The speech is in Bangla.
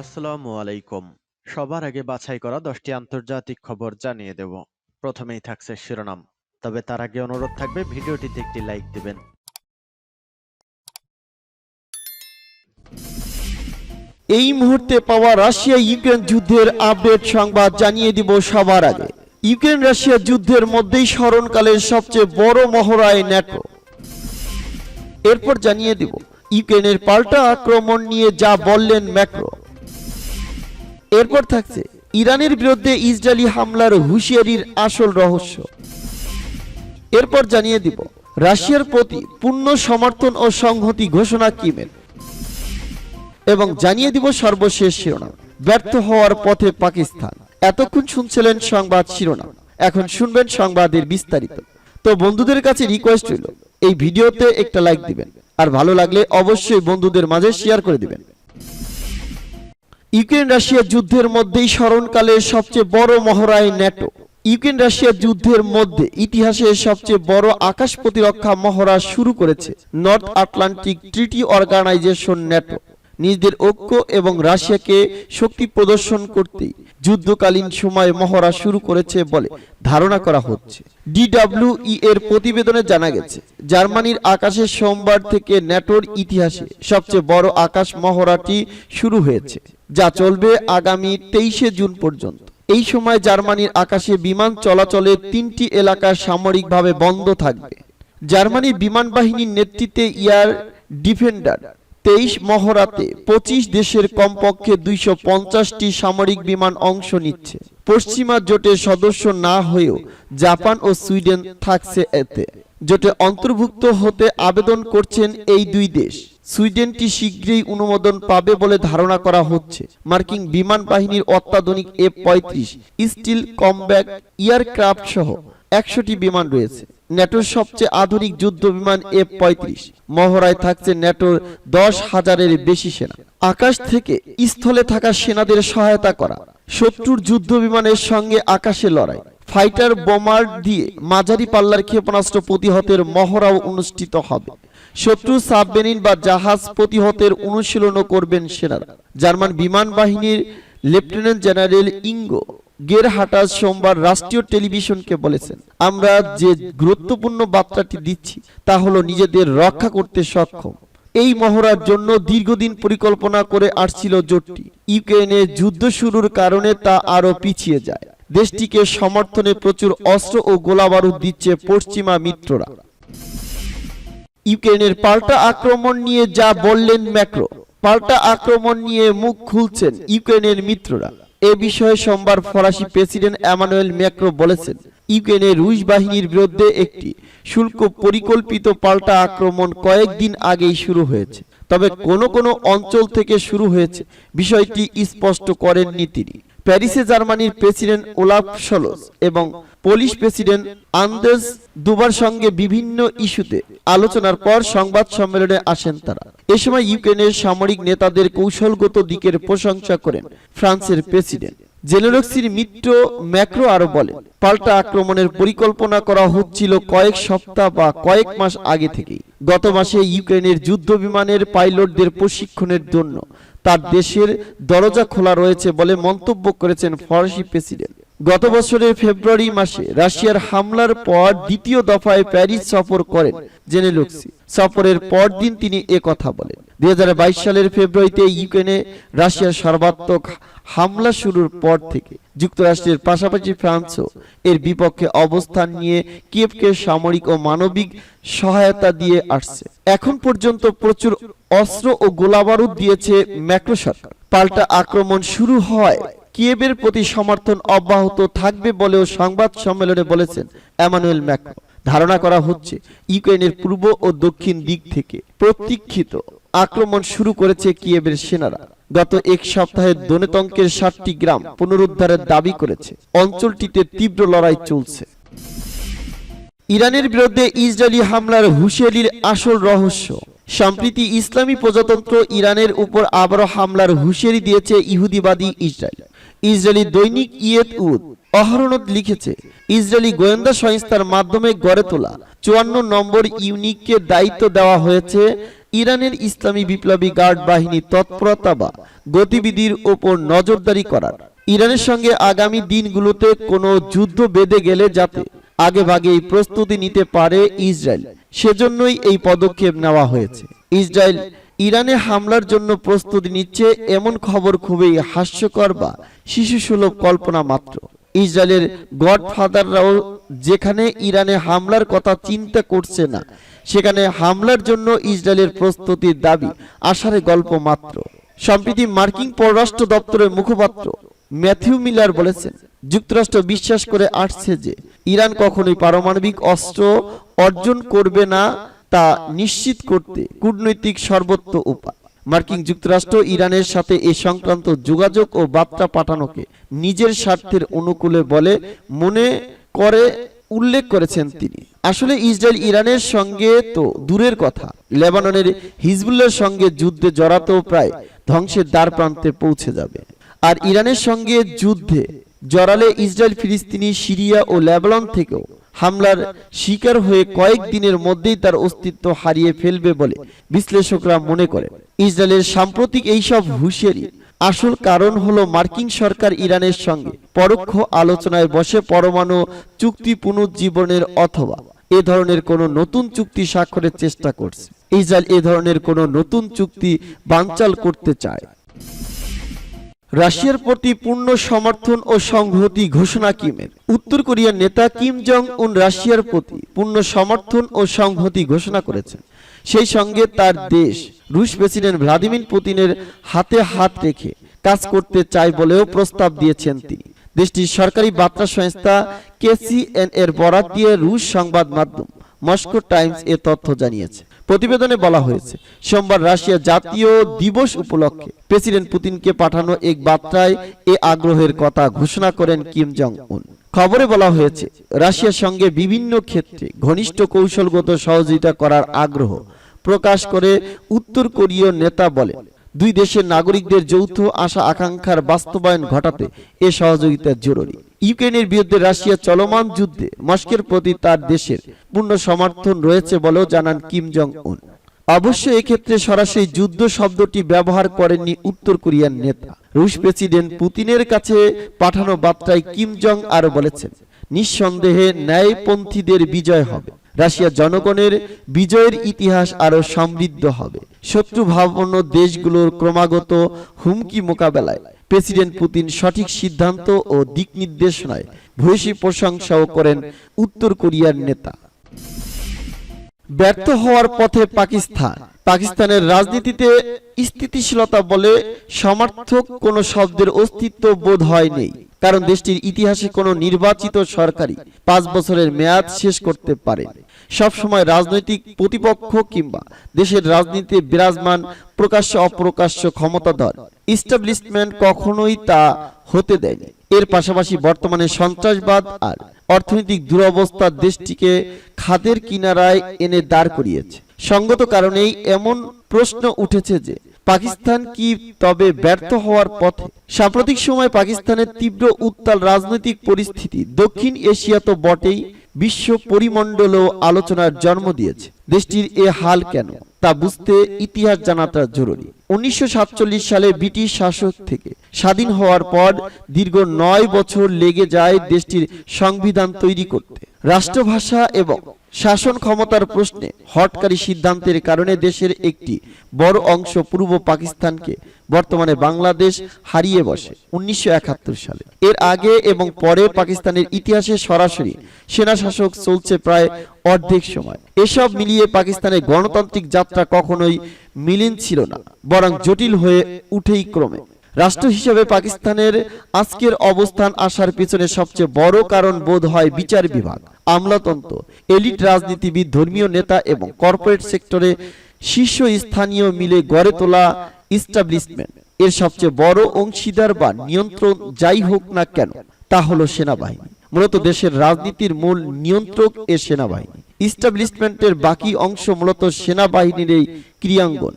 আসসালামু আলাইকুম। সবার আগে বাছাই করা দশটি আন্তর্জাতিক খবর জানিয়ে দেব। প্রথমেই থাকছে শিরোনাম। তবে তার আগে অনুরোধ থাকবে, ভিডিওটিতে একটি লাইক দিবেন। এই মুহূর্তে পাওয়া রাশিয়া ইউক্রেন যুদ্ধের আপডেট সংবাদ জানিয়ে দিব সবার আগে। ইউক্রেন রাশিয়া যুদ্ধের মধ্যেই স্মরণকালের সবচেয়ে বড় মহড়ায় ন্যাটো। এরপর জানিয়ে দিব, ইউক্রেনের পাল্টা আক্রমণ নিয়ে যা বললেন ম্যাক্রো। এরপর থাকছে ইরানের বিরুদ্ধে ইসরায়েলি হামলার হুঁশিয়ারির আসল রহস্য। এরপর জানিয়ে দিব, রাশিয়ার প্রতি পূর্ণ সমর্থন ও সংহতি ঘোষণা কিমের। এবং জানিয়ে দিব সর্বশেষ শিরোনাম, ব্যর্থ হওয়ার পথে পাকিস্তান। এতক্ষণ শুনছিলেন সংবাদ শিরোনাম, এখন শুনবেন সংবাদের বিস্তারিত। তো বন্ধুদের কাছে রিকোয়েস্ট রইল, এই ভিডিওতে একটা লাইক দিবেন, আর ভালো লাগলে অবশ্যই বন্ধুদের মাঝে শেয়ার করে দিবেন। ইউক্রেন রাশিয়া যুদ্ধের মধ্যেই স্মরণকালের সবচেয়ে বড় মহড়ায় ন্যাটো। ইউক্রেন রাশিয়া যুদ্ধের মধ্যে ইতিহাসের সবচেয়ে বড় আকাশ প্রতিরক্ষা মহড়া শুরু করেছে North Atlantic Treaty Organization NATO. নিজেদের ঐক্য এবং রাশিয়াকে শক্তি প্রদর্শন করতেই যুদ্ধকালীন সময়ে মহড়া শুরু করেছে বলে ধারণা করা হচ্ছে। ডিডব্লিউই এর প্রতিবেদনে জানা গেছে, জার্মানির আকাশে সোমবার থেকে ন্যাটোর ইতিহাসে সবচেয়ে বড় আকাশ মহড়াটি শুরু হয়েছে। যা চলবে আগামী তেইশে জুন পর্যন্ত। এই সময় জার্মানির আকাশে বিমান চলাচলের তিনটি এলাকা সামরিকভাবে বন্ধ থাকবে। জার্মানির বিমান বাহিনীর নেতৃত্বে এয়ার ডিফেন্ডার তেইশ মহড়াতে পঁচিশ দেশের কমপক্ষে দুইশো পঞ্চাশটি সামরিক বিমান অংশ নিচ্ছে। পশ্চিমা জোটের সদস্য না হয়েও জাপান ও সুইডেন থাকছে এতে। জোটে অন্তর্ভুক্ত হতে আবেদন করছেন এই দুই দেশ। সুইডেনটি শীঘ্রই অনুমোদন পাবে বলে ধারণা করা হচ্ছে। মার্কিন বিমান বাহিনীর অত্যাধুনিক এফ পঁয়ত্রিশ, স্টিল কমব্যাক, এয়ারক্রাফট সহ একশোটি বিমান রয়েছে। ন্যাটোর সবচেয়ে আধুনিক যুদ্ধ বিমান এফ পঁয়ত্রিশ। মহড়ায় থাকছে ন্যাটোর দশ হাজারের বেশি সেনা। আকাশ থেকে স্থলে থাকা সেনাদের সহায়তা করা। শত্রুর যুদ্ধ বিমানের সঙ্গে আকাশে লড়াই। ফাইটার বোমার দিয়ে মাঝারি পাল্লার ক্ষেপণাস্ত্র প্রতিহতের মহড়াও অনুষ্ঠিত হবে। শত্রু সাবমেরিন বা জাহাজ প্রতিহতের অনুশীলনও করবেন সেনারা। জার্মান বিমান বাহিনীর লেফটেন্যান্ট জেনারেল ইঙ্গো গেরহাটাস সোমবার রাষ্ট্রীয় টেলিভিশনকে বলেছেন, আমরা যে গুরুত্বপূর্ণ বার্তাটি দিচ্ছি, তা হলো নিজেদের রক্ষা করতে সক্ষম। এই মহড়ার জন্য দীর্ঘদিন পরিকল্পনা করে আসছিল জোটটি। ইউক্রেনে যুদ্ধ শুরুর কারণে তা আরও পিছিয়ে যায়। দেশটিকে সমর্থনে প্রচুর অস্ত্র ও গোলাবারুদ দিচ্ছে পশ্চিমা মিত্ররা। ইউক্রেনের পাল্টা আক্রমণ নিয়ে যা বললেন ম্যাক্রো, পাল্টা আক্রমণ নিয়ে মুখ খুলছেন ইউক্রেনের মিত্ররা। এ বিষয়ে সোমবার ফরাসি প্রেসিডেন্ট এমানুয়েল ম্যাক্রো বলেছেন, ইউক্রেনের রুশ বাহিনীর বিরুদ্ধে একটি শুল্ক পরিকল্পিত পাল্টা আক্রমণ কয়েকদিন আগেই শুরু হয়েছে। তবে কোন কোন অঞ্চল থেকে শুরু হয়েছে, বিষয়টি স্পষ্ট করেননি তিনি। প্যারিসে জার্মানির প্রেসিডেন্ট ওলাফ সলস এবং পোলিশ প্রেসিডেন্ট আন্দেস দুবার সঙ্গে বিভিন্ন ইস্যুতে আলোচনার পর সংবাদ সম্মেলনে আসেন তারা। এ সময় ইউক্রেনের সামরিক নেতাদের কৌশলগত দিকের প্রশংসা করেন ফ্রান্সের প্রেসিডেন্ট। মিত্র ম্যাক্রো আরও বলেন, পাল্টা আক্রমণের পরিকল্পনা করা হচ্ছিল কয়েক সপ্তাহ বা কয়েক মাস আগে থেকেই। গত মাসে ইউক্রেনের যুদ্ধ বিমানের পাইলটদের প্রশিক্ষণের জন্য তার দেশের দরজা খোলা রয়েছে বলে মন্তব্য করেছেন ফরাসি প্রেসিডেন্ট। গত বছরের ফেব্রুয়ারি মাসে রাশিয়ার হামলার পর দ্বিতীয় দফায় প্যারিস সফর করেন জেনেলুক্সি সফরের পরদিন তিনি এ কথা বলেন। দুই সালের ফেব্রুয়ারিতে ইউক্রেনে রাশিয়ার সর্বাত্মক হামলা শুরুর পর থেকে যুক্তরাষ্ট্রের পাশাপাশি ফ্রান্সও এর বিপক্ষে অবস্থান নিয়ে কিয়েভকে সামরিক ও মানবিক সহায়তা দিয়ে আসছে। এখন পর্যন্ত প্রচুর অস্ত্র ও গোলাবারুদ দিয়েছে ম্যাক্রো সরকার। পাল্টা আক্রমণ শুরু হয় কিয়েবের প্রতি সমর্থন অব্যাহত থাকবে বলেও সংবাদ সম্মেলনে বলেছেন এমানুয়েল ম্যাক্রো। ধারণা করা হচ্ছে, ইউক্রেনের পূর্ব ও দক্ষিণ দিক থেকে প্রতীক্ষিত আক্রমণ শুরু করেছে কিয়েবের সেনারা। গত এক সপ্তাহে দনেতঙ্কের ষাটটি গ্রাম পুনরুদ্ধারের দাবি করেছে। অঞ্চলটিতে তীব্র লড়াই চলছে। ইরানের বিরুদ্ধে ইসরায়েলি হামলার হুঁশিয়ারির আসল রহস্য, সম্প্রীতি ইসলামী প্রজাতন্ত্র ইরানের উপর আবারও হামলার হুঁশিয়ারি দিয়েছে ইহুদিবাদী ইসরায়েল। ইসরায়েলি দৈনিক ইয়েত উদ অহরণত লিখেছে, ইসরায়েলি গোয়েন্দা সংস্থার মাধ্যমে গড়ে তোলা চুয়ান্ন নম্বর ইউনিটকে দায়িত্ব দেওয়া হয়েছে ইরানের ইসলামী বিপ্লবী গার্ড বাহিনী তৎপরতা বা গতিবিধির ওপর নজরদারি করার। ইরানের সঙ্গে আগামী দিনগুলোতে কোনো যুদ্ধ বেঁধে গেলে যাতে আগে ভাগেই প্রস্তুতি নিতে পারে ইসরায়েল, সেজন্যই এই পদক্ষেপ নেওয়া হয়েছে। ইসরায়েল ইরানে হামলার জন্য প্রস্তুতি নিচ্ছে এমন খবর খুবই হাস্যকর বা শিশুসুলভ কল্পনা মাত্র। ইসরায়েলের গডফাদাররাও যেখানে ইরানে হামলার কথা চিন্তা করছে না, সেখানে হামলার জন্য ইসরায়েলের প্রস্তুতির দাবি, আশারে গল্প মাত্র। সম্প্রতি মার্কিন পররাষ্ট্র দপ্তরের মুখপাত্র ম্যাথিউ মিলার বলেছেন, যুক্তরাষ্ট্র বিশ্বাস করে আসছে যে ইরান কখনোই পারমাণবিক অস্ত্র অর্জন করবে না তা নিশ্চিত করতে কূটনৈতিক সর্বোচ্চ উপায়। মার্কিন যুক্তরাষ্ট্র ইরানের সাথে এ সংক্রান্ত যোগাযোগ ও বার্তা পাঠানোকে নিজের স্বার্থের অনুকূলে বলে মনে করে উল্লেখ করেছেন তিনি। আসলে ইসরায়েল ইরানের সঙ্গে তো দূরের কথা। লেবাননের হিজবুল্লার সঙ্গে যুদ্ধে জড়াতেও প্রায় ধ্বংসের দ্বার প্রান্তে পৌঁছে যাবে। আর ইরানের সঙ্গে যুদ্ধে জড়ালে ইসরায়েল ফিলিস্তিনি সিরিয়া ও লেবানন থেকেও হামলার শিকার হয়ে কয়েক দিনের মধ্যেই তার অস্তিত্ব হারিয়ে ফেলবে বলে বিশ্লেষকরা মনে করেন। ইসরায়েলের সাম্প্রতিক এইসব হুঁশিয়ারি আসল কারণ হলো মার্কিন সরকার ইরানের সঙ্গে পরোক্ষ আলোচনায় বসে পরমাণু চুক্তি পুনর্জীবনের অথবা এ ধরনের কোনো নতুন চুক্তি স্বাক্ষরের চেষ্টা করছে। ইসরায়েল এ ধরনের কোনো নতুন চুক্তি বানচাল করতে চায়। রাশিয়ার প্রতি পূর্ণ সমর্থন ও সংহতি ঘোষণা কিমের। উত্তর কোরিয়ার নেতা কিম জং উন রাশিয়ার প্রতি পূর্ণ সমর্থন ও সংহতি ঘোষণা করেছেন। সেই সঙ্গে তার দেশ, রুশ প্রেসিডেন্ট ভ্লাদিমির পুতিনের হাতে হাত রেখে কাজ করতে চায় বলেও প্রস্তাব দিয়েছেন তিনি। দেশটির সরকারি বার্তা সংস্থা কেসিএন এর বরাত দিয়ে রুশ সংবাদ মাধ্যম মস্কো টাইমস এ তথ্য জানিয়েছে। প্রতিবেদনে বলা হয়েছে, সোমবার রাশিয়া জাতীয় দিবস উপলক্ষে প্রেসিডেন্ট পুতিনকে পাঠানো এক বার্তায় এ আগ্রহের কথা ঘোষণা করেন কিম জং উন খবরে বলা হয়েছে, রাশিয়ার সঙ্গে বিভিন্ন ক্ষেত্রে ঘনিষ্ঠ কৌশলগত সহযোগিতা করার আগ্রহ প্রকাশ করে উত্তর কোরীয় নেতা বলেন, দুই দেশের নাগরিকদের যৌথ আশা আকাঙ্ক্ষার বাস্তবায়ন ঘটাতে এ সহযোগিতা জরুরি। ইউক্রেনের বিরুদ্ধে রাশিয়া চলমান যুদ্ধে মস্কের প্রতি তার দেশের পূর্ণ সমর্থন রয়েছে বলেও জানান কিম জং উন অবশ্য এক্ষেত্রে সরাসরি যুদ্ধ শব্দটি ব্যবহার করেননি উত্তর কোরিয়ার নেতা। রুশ প্রেসিডেন্ট পুতিনের কাছে পাঠানো বার্তায় কিম জং আরও বলেছেন, নিঃসন্দেহে ন্যায়পন্থীদের বিজয় হবে। রাশিয়া জনগণের বিজয়ের ইতিহাস আরও সমৃদ্ধ হবে। শত্রু ভাবন্য দেশগুলোর ক্রমাগত হুমকি মোকাবেলায় প্রেসিডেন্ট পুতিন সঠিক সিদ্ধান্ত ও দিক নির্দেশনায় ভূয়সী প্রশংসাও করেন উত্তর কোরিয়ার নেতা। ব্যর্থ হওয়ার পথে পাকিস্তান। পাকিস্তানের রাজনীতিতে স্থিতিশীলতা বলে সমার্থক কোনো শব্দের অস্তিত্ব বোধ হয় নেই কারণ দেশটির ইতিহাসে কোনো নির্বাচিত সরকারি পাঁচ বছরের মেয়াদ শেষ করতে পারে সবসময় রাজনৈতিক প্রতিপক্ষ কিংবা দেশের রাজনীতিতে বিরাজমান প্রকাশ্য অপ্রকাশ্য ক্ষমতাধর। ইস্টাবলিশমেন্ট কখনোই তা হতে দেয়নি। এর পাশাপাশি বর্তমানে সন্ত্রাসবাদ আর অর্থনৈতিক দুরবস্থা দেশটিকে খাদের কিনারায় এনে দাঁড় করিয়েছে। সঙ্গত কারণেই এমন প্রশ্ন উঠেছে যে, পাকিস্তান কি তবে ব্যর্থ হওয়ার পথে? সাম্প্রতিক সময় পাকিস্তানের তীব্র উত্তাল রাজনৈতিক পরিস্থিতি দক্ষিণ এশিয়া তো বটেই বিশ্ব পরিমণ্ডলেও আলোচনার জন্ম দিয়েছে। দেশটির এ হাল কেন, তা বুঝতে ইতিহাস জানাটা জরুরি। উনিশশো সাতচল্লিশ সালে ব্রিটিশ শাসক থেকে স্বাধীন হওয়ার পর দীর্ঘ নয় বছর লেগে যায় দেশটির সংবিধান তৈরি করতে। রাষ্ট্রভাষা এবং শাসন ক্ষমতার প্রশ্নে হটকারী সিদ্ধান্তের কারণে দেশের একটি বড় অংশ পূর্ব পাকিস্তানকে বর্তমানে বাংলাদেশ হারিয়ে বসে উনিশশো সালে। এর আগে এবং পরে পাকিস্তানের ইতিহাসে সরাসরি সেনা শাসক চলছে প্রায় অর্ধেক সময়। এসব মিলিয়ে পাকিস্তানের গণতান্ত্রিক যাত্রা কখনোই মিলিন ছিল না, বরং জটিল হয়ে উঠেই ক্রমে। রাষ্ট্র হিসেবে পাকিস্তানের আজকের অবস্থান আসার পিছনে সবচেয়ে বড় কারণ বোধ হয় বিচার বিভাগ। আমলাতন্ত্র, এলিট রাজনীতিবিদ, ধর্মীয় নেতা এবং কর্পোরেট সেক্টরে শীর্ষ স্থানীয় মিলে গড়ে তোলা ইস্টাবলিশমেন্ট এর সবচেয়ে বড় অংশীদার বা নিয়ন্ত্রণ যাই হোক না কেন, তা হলো সেনাবাহিনী। মূলত দেশের রাজনীতির মূল নিয়ন্ত্রক এ সেনাবাহিনী। ইস্টাবলিশমেন্টের বাকি অংশ মূলত সেনাবাহিনীর এই ক্রিয়াঙ্গন।